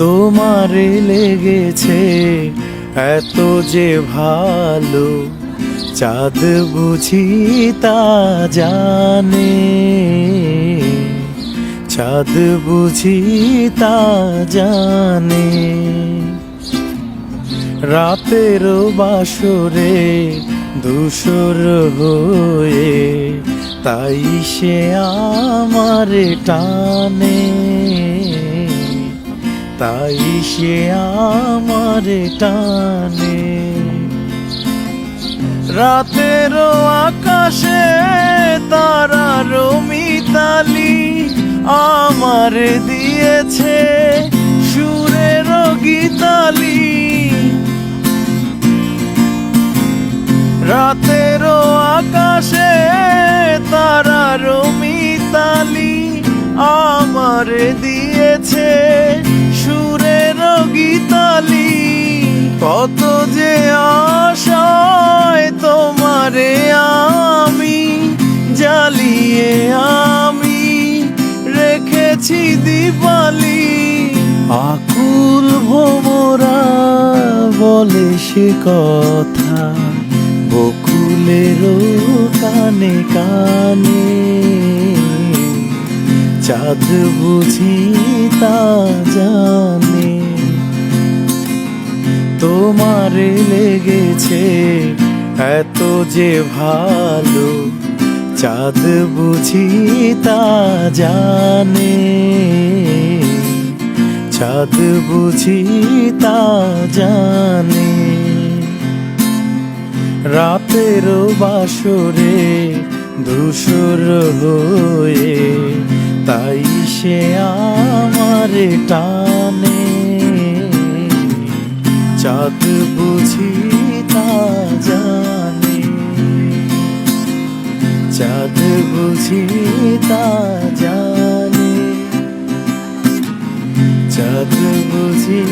তোমার লেগেছে এত যে ভালো, চাঁদ বুঝি তা জানে। চাঁদ বুঝি তা জানে। রাতের বাসরে ধূসর হয়ে তাই সে আমার টানে। তাই সে আমার টানে। রাতের আকাশে তারার মিতালি আমার দিয়েছে সুরের গীতালি। রাতের আকাশে তারার মিতালি আমার দিয়েছে কত যে আশায় তোমারে আমি, জ্বালিয়ে আমি রেখেছি দিপালি। আকুল ভোমরা বলে সে কথা বকুলের কানে কানে। চাঁদ বুঝি তা জানে তোমারে লেগেছে। এত যে ভালো, চাঁদ বুঝি তা জানে। চাঁদ বুঝি তা জানে। রাতের বাসরে ধূসর হয়ে, তাই সে আমার টানে। চাঁদ বুঝি তা জানে। চাঁদ বুঝি তা জানে। চাঁদ বুঝি